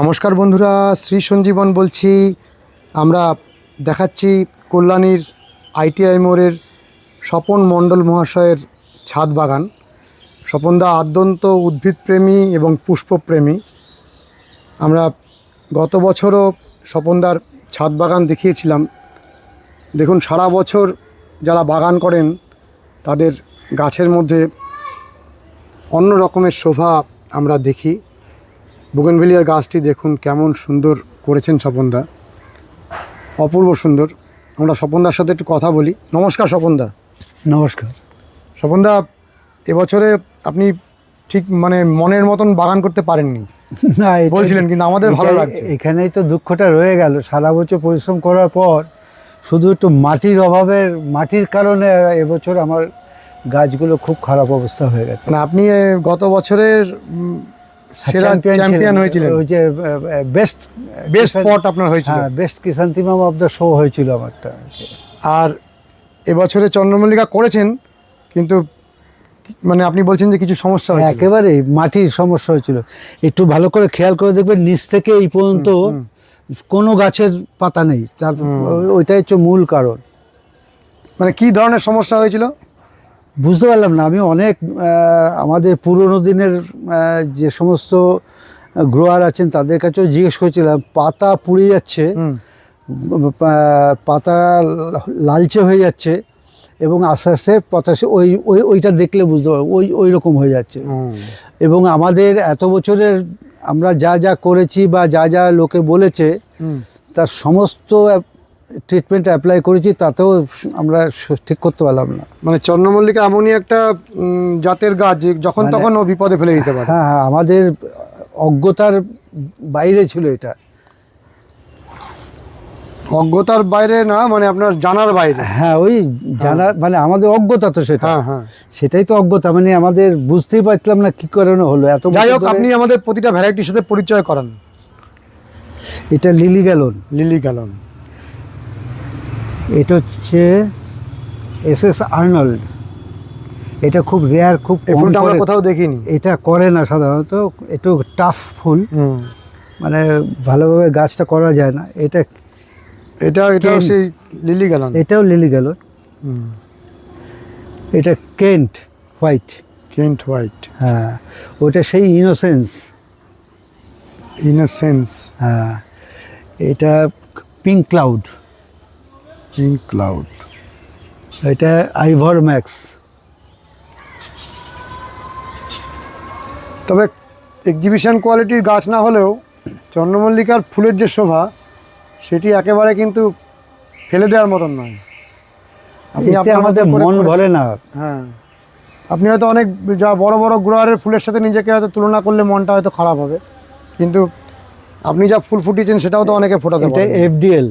নমস্কার বন্ধুরা, শ্রী সঞ্জীবন বলছি। আমরা দেখাচ্ছি কল্যাণীর আইটিআই মোড়ের স্বপন মণ্ডল মহাশয়ের ছাদ বাগান। স্বপনদা আদ্যন্ত উদ্ভিদপ্রেমী এবং পুষ্পপ্রেমী। আমরা গত বছরও স্বপনদার ছাদ বাগান দেখিয়েছিলাম। দেখুন, সারা বছর যারা বাগান করেন, তাদের গাছের মধ্যে অন্য রকমের শোভা আমরা দেখি। বুগেনভিলিয়ার গাছটি দেখুন কেমন সুন্দর করেছেন স্বপনদা। অপূর্ব সুন্দর। আমরা স্বপনদার সাথে একটু কথা বলি। নমস্কার স্বপনদা। নমস্কার। স্বপনদা এবছরে আপনি ঠিক মানে মনের মতন বাগান করতে পারেননি। না বলছিলেন কিন্তু আমাদের ভালো লাগছে। এখানেই তো দুঃখটা রয়ে গেল। সারা বছর পরিশ্রম করার পর শুধু একটু মাটির অভাবের মাটির কারণে এবছর আমার গাছগুলো খুব খারাপ অবস্থা হয়ে গেছে। মানে আপনি গত বছরের সেরা চ্যাম্পিয়ন ছিলেন। হয়েছিলেন। ওই যে বেস্ট বেস্ট স্পট আপনার হয়েছিল। হ্যাঁ বেস্ট কিষান্তিমাম অফ দ্য শো হয়েছিল আমারটা। আর এবছরে চন্দ্রমল্লিকা করেছেন কিন্তু মানে আপনি বলছেন যে কিছু সমস্যা হয়েছে একেবারে মাটির সমস্যা হয়েছিল। একটু ভালো করে খেয়াল করে দেখবেন নিচ থেকে এই পর্যন্ত কোনো গাছের পাতা নেই। তার ওইটাই হচ্ছে মূল কারণ। মানে কি ধরনের সমস্যা হয়েছিল? বুঝতে পারলাম না। আমি অনেক আমাদের পুরনো দিনের যে সমস্ত গ্রোয়ার আছেন তাদের কাছেও জিজ্ঞেস করেছিলাম পাতা পুড়ে যাচ্ছে পাতা লালচে হয়ে যাচ্ছে এবং আস্তে আস্তে পাতা সে- ওই ওই ওইটা দেখলে বুঝতে পারব ওই ওই রকম হয়ে যাচ্ছে। এবং আমাদের এত বছরের আমরা যা যা করেছি বা যা যা লোকে বলেছে তার সমস্ত ট্রিটমেন্ট অ্যাপ্লাই করেছি তাতেও আমরা ঠিক করতে পারলাম না। মানে চন্দ্রমল্লিকা এমনই একটা জাতের গাছ যখন মানে- তখন ও বিপদে ফেলে দিতে পারে। হ্যাঁ হ্যাঁ আমাদের অজ্ঞতার বাইরে ছিল এটা। অজ্ঞতার বাইরে না মানে আপনার জানার বাইরে। হ্যাঁ ওই জানার মানে আমাদের অজ্ঞতা তো সেটা। হ্যাঁ হ্যাঁ। সেটাই তো অজ্ঞতা মানে আমাদের বুঝতেই পারছিলাম না কি কারণে হলো। এত যাই হোক আপনি আমাদের প্রতিটা ভ্যারাইটির সাথে পরিচয় করান। এটা লিলি গ্যালন লিলি গ্যালন এটা হচ্ছে এস এস আর্নল্ড। এটা খুব রেয়ার খুব এই ফুলটা আমরা কোথাও দেখিনি। এটা করে না সাধারণত একটু টাফ ফুল। মানে ভালোভাবে গাছটা করা যায় না। এটা এটা এটাও কেন? সেই লিলি গ্যালন এটাও লিলি হুম। এটা কেন্ট হোয়াইট কেন্ট হোয়াইট হ্যাঁ। ওটা সেই ইনোসেন্স ইনোসেন্স হ্যাঁ। এটা পিঙ্ক ক্লাউড পিঙ্ক ক্লাউড এটা আইভর ম্যাক্স তবে এক্সিবিশন কোয়ালিটির গাছ না হলেও চন্দ্রমল্লিকার ফুলের যে শোভা সেটি একেবারে কিন্তু ফেলে দেওয়ার মতন নয়। আপনি আমাদের মন ভরে না। হ্যাঁ। আপনি হয়তো অনেক যা বড় বড় গ্রোয়ারের ফুলের সাথে নিজেকে হয়তো তুলনা করলে মনটা হয়তো খারাপ হবে। কিন্তু আপনি যা ফুল ফুটিয়েছেন সেটাও তো অনেকে ফোটাতে পারেন এফডিএল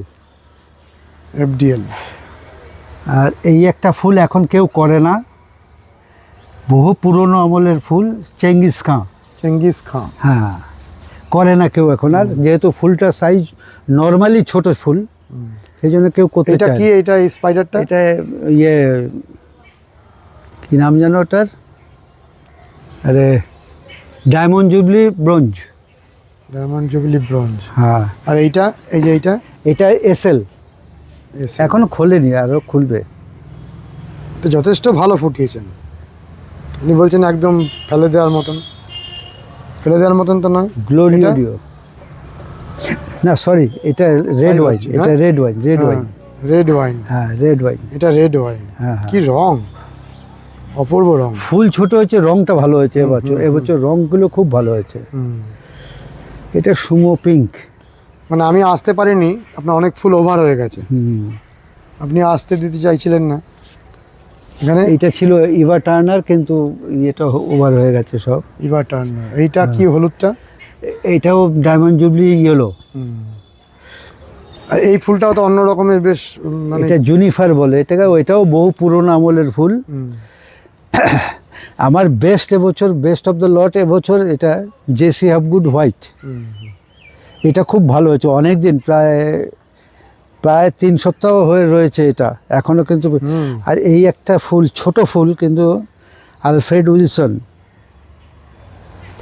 এফডিএল আর এই একটা ফুল এখন কেউ করে না। বহু পুরনো আমলের ফুল চেঙ্গিস খাঁ। Genghis Khan. হ্যাঁ করে না কেউ এখন। আর যেহেতু ফুলটা সাইজ নর্মালি ছোট ফুল সেই জন্য কেউ করতে এটা কি এটা স্পাইডারটা এটা ইয়ে কি নাম জানো ওটার? আরে diamond jubilee bronze diamond jubilee bronze হ্যাঁ। আর এইটা এই যে এইটা? এটা এসএল এখনও খোলেনি আরও খুলবে। তো যথেষ্ট ভালো ফুটিয়েছেন। আপনি বলছেন একদম ফেলে দেওয়ার মতন। ফেলে দেওয়ার মতন তো নয়। গ্লোরিওডিও না সরি এটা রেড ওয়াইন এটা হ্যাঁ? Red wine red wine red wine হ্যাঁ রেড ওয়াইন এটা রেড ওয়াইন হ্যাঁ হ্যাঁ। কি রং? অপূর্ব রং। ফুল ছোট হয়েছে রংটা ভালো হয়েছে এবছর। এবছর রংগুলো খুব ভালো হয়েছে। এটা সুমো পিঙ্ক। মানে আমি আসতে পারিনি আপনার অনেক ফুল ওভার হয়ে গেছে। আপনি আসতে দিতে চাইছিলেন না। এখানে এটা ছিল ইভা টার্নার কিন্তু এটা ওভার হয়ে গেছে সব। ইভা টার্নার এইটা কি হলুদটা? এটাও ডায়মন্ড জুবলি ইয়েলো আর এই ফুলটাও তো অন্য রকমের বেশ মানে এটা জুনিফার বলে এটাকে ওইটাও বহু পুরনো আমলের ফুল। আমার বেস্ট এবছর বেস্ট অফ দ্য লট এবছর এটা জেসি হাফগুড হোয়াইট। এটা খুব ভালো হয়েছে। অনেক দিন প্রায় প্রায় তিন সপ্তাহ হয়ে রয়েছে এটা। এখনও কিন্তু আর এই একটা ফুল ছোট ফুল কিন্তু আলফ্রেড উইলসন।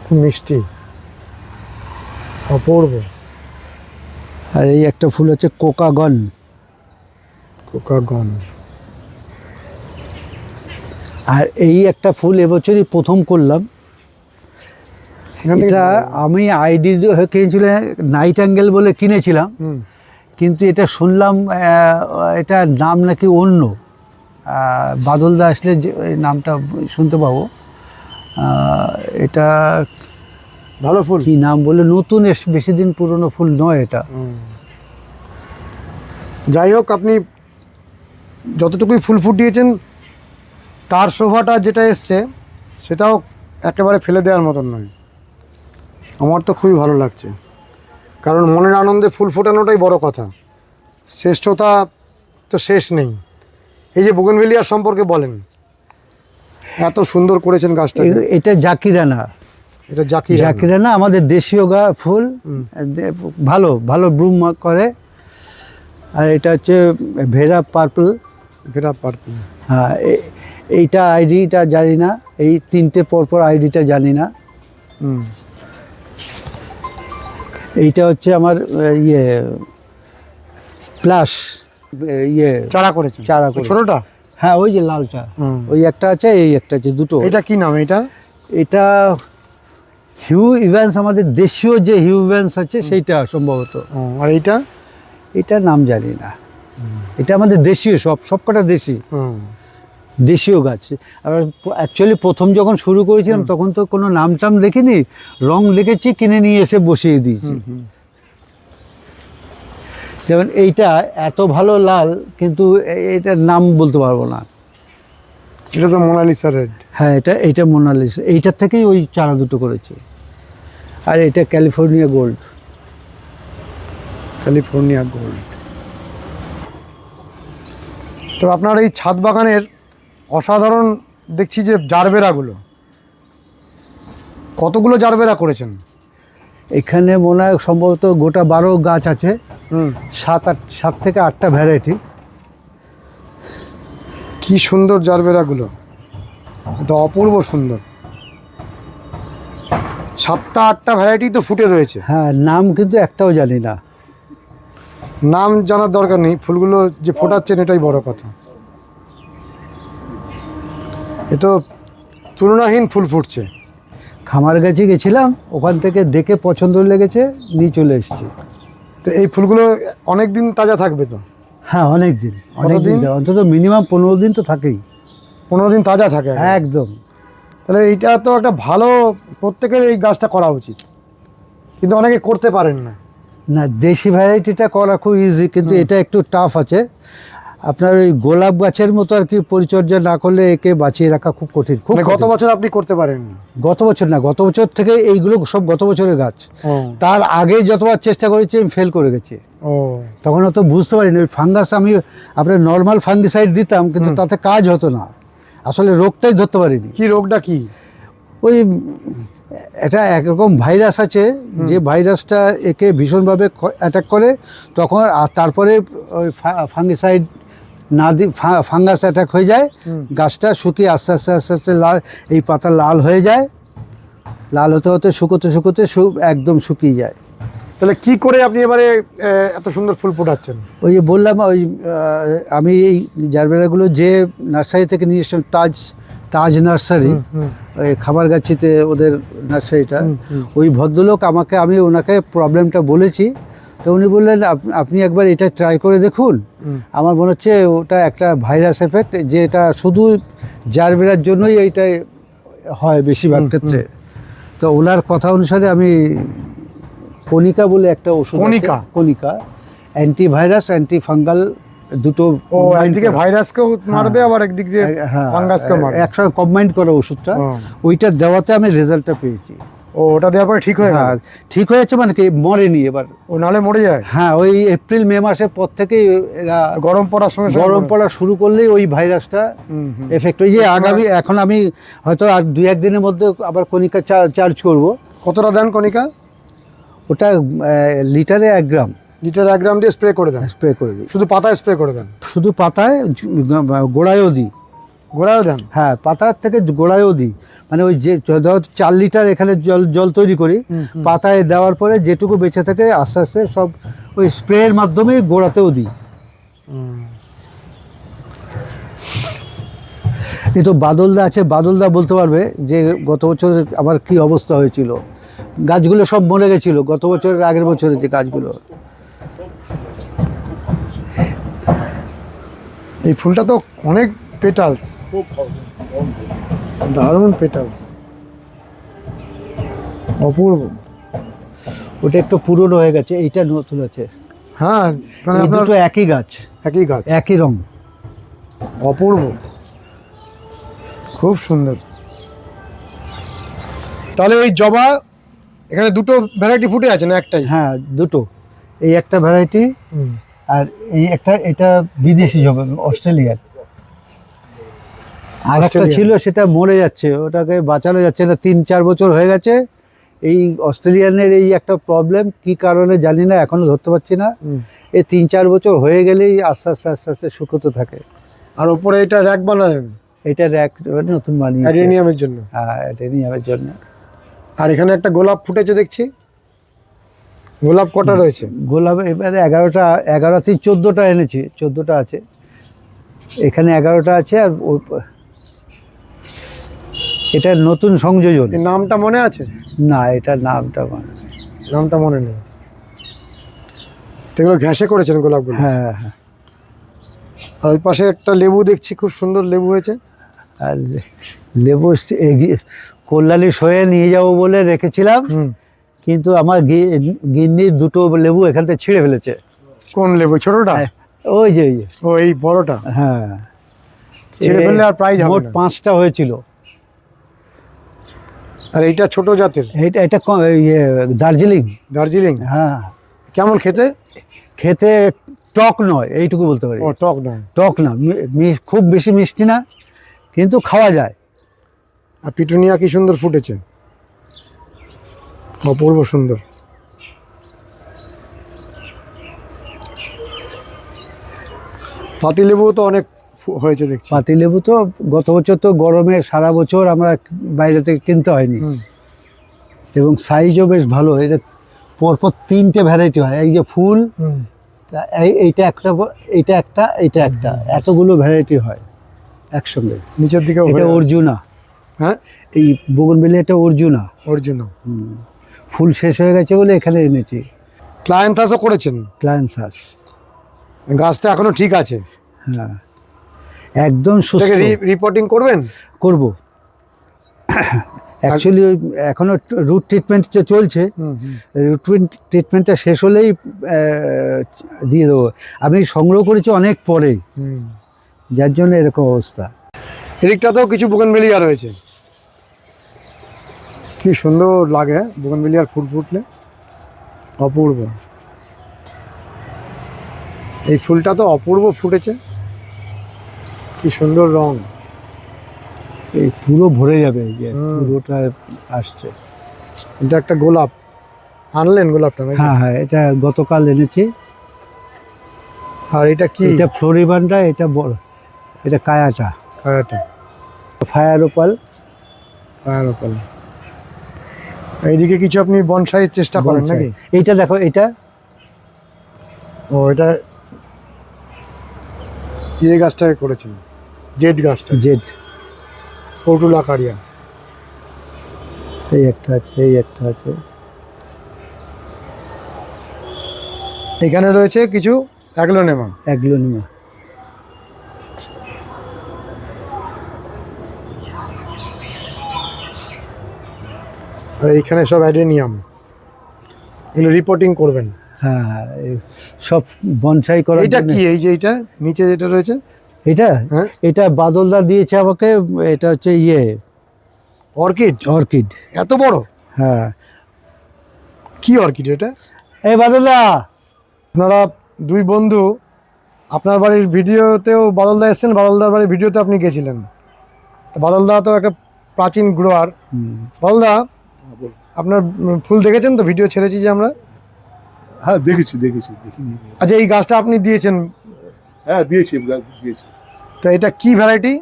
খুব মিষ্টি। অপূর্ব। আর এই একটা ফুল হচ্ছে কোকাগন। কোকাগন। আর এই একটা ফুল এবছরই প্রথম করলাম। এটা আমি আইডি কিনেছিল নাইট অ্যাঙ্গেল বলে কিনেছিলাম। কিন্তু এটা শুনলাম এটার নাম নাকি অন্য। বাদলদা আসলে যে নামটা শুনতে পাবো। এটা ভালো ফুল। কি নাম বলে? নতুন এস বেশি দিন পুরনো ফুল নয় এটা। যাই হোক আপনি যতটুকুই ফুল ফুটিয়েছেন তার শোভাটা যেটা এসছে সেটাও একেবারে ফেলে দেওয়ার মতন নয়। আমার তো খুবই ভালো লাগছে। কারণ মনের আনন্দে ফুল ফোটানোটাই বড় কথা। শ্রেষ্ঠতা তো শেষ নেই। এই যে বুগনভেলিয়ার সম্পর্কে বলেন। এত সুন্দর করেছেন গাছটা এটা জাকিরানা এটা জাকি জাকিরানা আমাদের দেশীয় গা ফুল। ভালো ভালো ব্রুম করে। আর এটা হচ্ছে ভেরা পার্পল। ভেরা পার্পল। হ্যাঁ এইটা আইডিটা জানি না। এই তিনটে পরপর আইডিটা জানি না। হুম। এইটা হচ্ছে আমার ইয়ে প্লাস ইয়ে চারা করেছে চারা। ছোটটা? হ্যাঁ ওই যে লাল চা। ওই একটা আছে এই একটা আছে দুটো। এটা কি নাম এটা? এটা হিউ ইভ্যান্স আমাদের দেশীয় যে হিউ ইভ্যান্স আছে সেইটা সম্ভবত। আর এইটা? এটা নাম জানি না। এটা আমাদের দেশীয় সব সবকটা দেশি। দেশীয় গাছ। আর অ্যাকচুয়ালি প্রথম যখন শুরু করেছিলাম তখন তো কোনো নাম টাম দেখিনি রং লিখেছি কিনে নিয়ে এসে বসিয়ে দিয়েছি। যেমন এইটা এত ভালো লাল কিন্তু এটার নাম বলতে পারব না। এটা তো মোনালিসা রেড। হ্যাঁ এটা এইটা মোনালিসা এইটার থেকেই ওই চারা দুটো করেছে। আর এটা ক্যালিফোর্নিয়া গোল্ড। California gold. তো আপনার এই ছাদ বাগানের অসাধারণ দেখছি যে জারবেরাগুলো। কতগুলো জারবেরা করেছেন? এখানে মনে হয় সম্ভবত গোটা বারো গাছ আছে। সাত আট সাত থেকে আটটা ভ্যারাইটি কি সুন্দর জারবেরাগুলো। তো অপূর্ব সুন্দর। সাতটা আটটা ভ্যারাইটি তো ফুটে রয়েছে। হ্যাঁ নাম কিন্তু একটাও জানি না। নাম জানার দরকার নেই। ফুলগুলো যে ফোটাচ্ছেন এটাই বড় কথা। এ তো তুলনাহীন ফুল ফুটছে। খামার গাছে গেছিলাম ওখান থেকে দেখে পছন্দ লেগেছে নিয়ে চলে এসেছি। তো এই ফুলগুলো অনেক দিন তাজা থাকবে তো? হ্যাঁ অনেক দিন অনেক দিন অন্তত মিনিমাম পনেরো দিন তো থাকেই। পনেরো দিন তাজা থাকে একদম। একদম। তাহলে এইটা তো একটা ভালো প্রত্যেকের এই গাছটা করা উচিত। কিন্তু অনেকে করতে পারেন না। না দেশি ভ্যারাইটিটা করা খুব ইজি কিন্তু এটা একটু টাফ আছে। আপনার ওই গোলাপ গাছের মতো আর কি পরিচর্যা না করলে একে বাঁচিয়ে রাখা খুব কঠিন খুব মানে গত বছর আপনি করতে পারেন। গত বছর না গত বছর থেকে এইগুলো সব গত বছরের গাছ। তার আগে যতবার চেষ্টা করেছি আমি ফেল করে গেছি। ও। তখন অত বুঝতে পারিনি ওই ফাঙ্গাস আমি আপনার নর্মাল ফাঙ্গিসাইড দিতাম কিন্তু তাতে কাজ হতো না। আসলে রোগটাই ধরতে পারিনি। কি রোগটা কি? ওই এটা একরকম ভাইরাস আছে যে ভাইরাসটা একে ভীষণভাবে অ্যাটাক করে তখন তারপরে ওই ফাঙ্গিসাইড না দি ফাঙ্গাস অ্যাটাক হয়ে যায় গাছটা শুকিয়ে আস্তে আস্তে আস্তে আস্তে লাল এই পাতা লাল হয়ে যায়। লাল হতে হতে শুকোতে শুকোতে একদম শুকিয়ে যায়। তাহলে কি করে আপনি এবারে এত সুন্দর ফুল ফোটাচ্ছেন? ওই যে বললাম ওই আমি এই জারবেরাগুলো যে নার্সারি থেকে নিয়ে এসেছিলাম তাজ তাজ নার্সারি ওই খাবারগাছিতে ওদের নার্সারিটা। ওই ভদ্রলোক আমাকে আমি ওনাকে প্রবলেমটা বলেছি। তো উনি বললেন "আপ- আপনি একবার এটা ট্রাই করে দেখুন। আমার মনে হচ্ছে ওটা একটা ভাইরাস এফেক্ট যে এটা শুধু জারবেরার জন্যই এইটাই হয় বেশিরভাগ ক্ষেত্রে। তো ওনার কথা অনুসারে আমি কনিকা বলে একটা ওষুধ Kanika? Kanika anti virus anti fungal দুটো ও একদিকে। ভাইরাসকেও মারবে আবার একদিক দিয়ে হ্যাঁ ফাঙ্গাসকেও মারবে। একসঙ্গে কম্বাইন্ড করা ওষুধটা। ওইটা দেওয়াতে আমি রেজাল্টটা পেয়েছি। ও ওটা দেওয়ার পরে ঠিক হয়ে হ্যাঁ ঠিক হয়েছে মানে কি মরেনি এবার। ও নালে মরে যায়? হ্যাঁ ওই এপ্রিল মে মাসের পর থেকেই এরা গরম পড়ার সঙ্গে গরম পড়া শুরু করলেই ওই ভাইরাসটা। এফেক্ট ওই যে আগামী এখন আমি হয়তো আর দুই একদিনের মধ্যে আবার কণিকা চার্জ করব। কতটা দেন কণিকা? ওটা লিটারে এক গ্রাম। লিটার এক গ্রাম দিয়ে স্প্রে করে দেন? স্প্রে করে দিই। শুধু পাতায় স্প্রে করে দেন? শুধু পাতায় গোড়ায়ও দিই। গোড়াও দেন? হ্যাঁ পাতার থেকে গোড়ায়ও দিই। মানে ওই যে ধর চার লিটার এখানে জল জল তৈরি করি। পাতায় দেওয়ার পরে যেটুকু বেঁচে থাকে আস্তে আস্তে সব ওই স্প্রের মাধ্যমে গোড়াতেও দিই। এই তো বাদলদা আছে বাদলদা বলতে পারবে যে গত বছর আমার কি অবস্থা হয়েছিল। গাছগুলো সব মরে গেছিল গত বছরের আগের বছরের যে গাছগুলো। এই ফুলটা তো অনেক পেটালস দারুণ পেটালস অপূর্ব। ওটা একটু পুরনো হয়ে গেছে এইটা নতুন আছে। হ্যাঁ মানে আপনার দুটো একই গাছ। একই গাছ। একই রং। অপূর্ব। খুব সুন্দর। তাহলে ওই জবা এখানে দুটো ভ্যারাইটি ফুটে আছে না একটাই? হ্যাঁ দুটো। এই একটা ভ্যারাইটি আর এই একটা এটা বিদেশি জবা অস্ট্রেলিয়ার। আর একটা ছিল সেটা মরে যাচ্ছে। ওটাকে বাঁচানো যাচ্ছে না। তিন চার বছর হয়ে গেছে। এই অস্ট্রেলিয়ানের এই একটা প্রবলেম কি কারণে জানি না এখনও ধরতে পারছি না। এই তিন চার বছর হয়ে গেলেই আস্তে আস্তে আস্তে আস্তে শুকোতে থাকে। আর ওপরে এটা র্যাক বানাবেন এটা র্যাক নতুন বানিয়ে অ্যাডেনিয়ামের জন্য? হ্যাঁ অ্যাডেনিয়ামের জন্য। আর এখানে একটা গোলাপ ফুটেছে দেখছি। গোলাপ কটা রয়েছে? গোলাপ এবারে এগারোটা এগারো থেকে চোদ্দোটা এনেছি। চোদ্দোটা আছে। এখানে এগারোটা আছে আর এটা নতুন সংযোজন। এর নামটা মনে আছে? না এটা নামটা মানে নেই। নামটা মনে নেই। তো এগুলো ঘ্যাসে করেছেন গোলাপগুলো? হ্যাঁ হ্যাঁ আর ওই পাশে একটা লেবু দেখছি খুব সুন্দর লেবু হয়েছে। আর লে- লেবু স- কল্যাণী সয়ে নিয়ে যাব বলে রেখেছিলাম। হুম। কিন্তু আমার গি- গিন্নি দুটো লেবু এখান থেকে ছিঁড়ে ফেলেছে। কোন লেবু? ছোটটা? হ্যাঁ, ওই যে ওই যে। ও এই বড়টা? হ্যাঁ। ছিঁড়ে ফেললে আর প্রায় হবে মোট না। পাঁচটা হয়েছিল। আর এইটা ছোট জাতের? এটা এটা ইয়ে দার্জিলিং। দার্জিলিং? হ্যাঁ। কেমন খেতে? খেতে টক নয় এইটুকু বলতে পারি। টক নয়। টক না খুব বেশি মিষ্টি না কিন্তু খাওয়া যায়। আর পিটুনিয়া কি সুন্দর ফুটেছে? অপূর্ব সুন্দর। পাতিলেবু তো অনেক হয়েছে দেখছি। পাতিলেবু তো গত বছর তো গরমে সারা বছর আমরা বাইরে থেকে কিনতে হয়নি। এবং সাইজও বেশ ভালো এটা পরপর তিনটে ভ্যারাইটি হয়। এই যে ফুল এইটা একটা এইটা একটা এইটা একটা এতগুলো ভ্যারাইটি হয় একসঙ্গে। নিচের দিকে এটা অর্জুনা। হ্যাঁ? এই বগনবেলি এটা অর্জুনা। অর্জুনা। ফুল শেষ হয়ে গেছে বলে এখানে এনেছি। ক্লায়েন্ট ক্লায়েন্থাসও করেছেন? ক্লায়েন্সাস গাছটা এখনও ঠিক আছে। হ্যাঁ। একদম সুস্থ। রিপোর্টিং করবেন? করব। অ্যাকচুয়ালি ওই এখনও রুট ট্রিটমেন্ট যে চলছে। রুট ট্রিটমেন্টটা শেষ হলেই দিয়ে দেবো। আমি সংগ্রহ করেছি অনেক পরে। যার জন্য এরকম অবস্থা। এদিকটাতেও কিছু বুগনভেলিয়া রয়েছে। কি সুন্দর লাগে বুগনভেলিয়ার ফুল ফুটলে। অপূর্ব। এই ফুলটা তো অপূর্ব ফুটেছে। কি সুন্দর রং। এই পুরো ভরে যাবে এই যে পুরোটা আসছে। এটা একটা গোলাপ। আনলেন গোলাপটা নাকি? হ্যাঁ হ্যাঁ এটা গতকাল এনেছি। আর এটা কি? এটা ফ্লোরিবানটা এটা বড় এটা কায়াটা। কায়াটা। Fire opal. Fire opal. এইদিকে কিছু আপনি বনসাইয়ের চেষ্টা করেন নাকি? এইটা দেখো এটা ও এটা ইয়ে গাছটাকে করেছেন? জেড গাছটা। জেড। পটুলা কারিয়া এই একটা আছে এই একটা আছে। এখানে রয়েছে কিছু অ্যাগলোনেমা। অ্যাগ্লোনিমা। আর এইখানে সব অ্যাডেনিয়াম। এগুলো রিপোর্টিং করবেন। হ্যাঁ সব বনসাই এইটা জন্য কি? এই যে এইটা নিচে যেটা রয়েছে? এটা? হ্যাঁ। এটা বাদলদা দিয়েছে আমাকে এটা হচ্ছে ইয়ে। অর্কিড? অর্কিড। এত বড়? হ্যাঁ। কি অর্কিড এটা? এই বাদলদা! আপনারা দুই বন্ধু আপনার বাড়ির ভিডিওতেও বাদলদা এসেছেন বাদলদার বাড়ির ভিডিওতে আপনি গেছিলেন। বাদলদা তো একটা প্রাচীন গ্রোয়ার। বাদলদা আপনার ফুল দেখেছেন তো? ভিডিও ছেড়েছি যে আমরা? হ্যাঁ দেখেছি দেখেছি দেখিনি। আচ্ছা এই গাছটা আপনি দিয়েছেন হ্যাঁ দিয়েছি দিয়েছি। তো এটা কি ভ্যারাইটি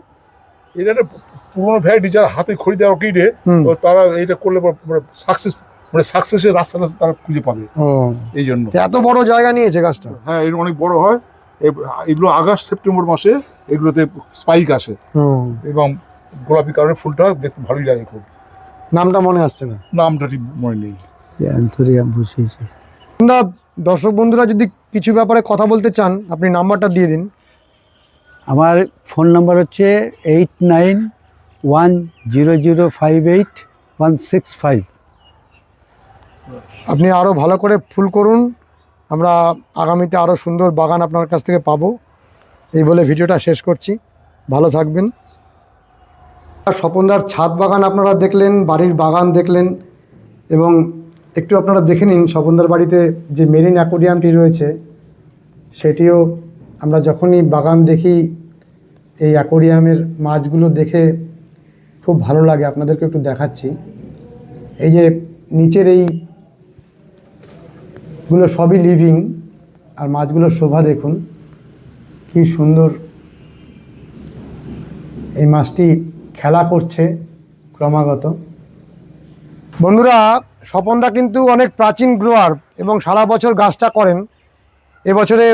এটা একটা পুরোনো ভ্যারাইটি যারা হাতে খড়ি দেওয়া কিনে তারা এটা করলে সাকসেস মানে সাকসেসের রাস্তাটা তারা খুঁজে পাবে। এই জন্য। এত বড় জায়গা নিয়েছে গাছটা? হ্যাঁ এটা অনেক বড় হয়। এগুলো আগস্ট সেপ্টেম্বর মাসে এগুলোতে স্পাইক আসে। এবং গোলাপি কালারের ফুলটা দেখতে ভালোই লাগে খুব। নামটা মনে আসছে না? নামটা ঠিক মনে নেই। না দর্শক বন্ধুরা যদি কিছু ব্যাপারে কথা বলতে চান আপনি নাম্বারটা দিয়ে দিন। আমার ফোন নাম্বার হচ্ছে eight nine one zero zero five eight one six five. আপনি আরও ভালো করে ফুল করুন আমরা আগামীতে আরও সুন্দর বাগান আপনার কাছ থেকে পাবো। এই বলে ভিডিওটা শেষ করছি। ভালো থাকবেন। আর স্বপনদার ছাদ বাগান আপনারা দেখলেন বাড়ির বাগান দেখলেন এবং একটু আপনারা দেখে নিন স্বপনদার বাড়িতে যে মেরিন অ্যাকোরিয়ামটি রয়েছে, সেটিও আমরা যখনই বাগান দেখি, এই অ্যাকোরিয়ামের মাছগুলো দেখে খুব ভালো লাগে। আপনাদেরকে একটু দেখাচ্ছি। এই যে নিচের এই গুলো সবই লিভিং আর মাছগুলোর শোভা দেখুন, কি সুন্দর। এই মাছটি খেলা করছে ক্রমাগত। বন্ধুরা স্বপনদা কিন্তু অনেক প্রাচীন গ্রোয়ার এবং সারা বছর গাছটা করেন। এবছরে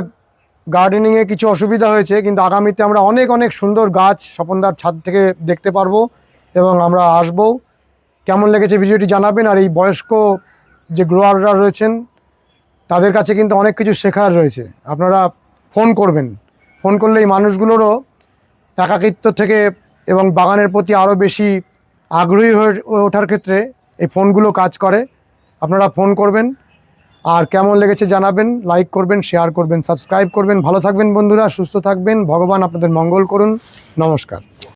গার্ডেনিংয়ে কিছু অসুবিধা হয়েছে, কিন্তু আগামীতে আমরা অনেক অনেক সুন্দর গাছ স্বপনদার ছাদ থেকে দেখতে পারব এবং আমরা আসব। কেমন লেগেছে ভিডিওটি জানাবেন, আর এই বয়স্ক যে গ্রোয়াররা রয়েছেন, তাদের কাছে কিন্তু অনেক কিছু শেখার রয়েছে। আপনারা ফোন করবেন। ফোন করলে এই মানুষগুলোরও একাকিত্ব থেকে এবং বাগানের প্রতি আরও বেশি আগ্রহী হয়ে ওঠার ক্ষেত্রে এই ফোনগুলো কাজ করে। আপনারা ফোন করবেন আর কেমন লেগেছে জানাবেন লাইক করবেন শেয়ার করবেন সাবস্ক্রাইব করবেন। ভালো থাকবেন বন্ধুরা, সুস্থ থাকবেন। ভগবান আপনাদের মঙ্গল করুন। নমস্কার।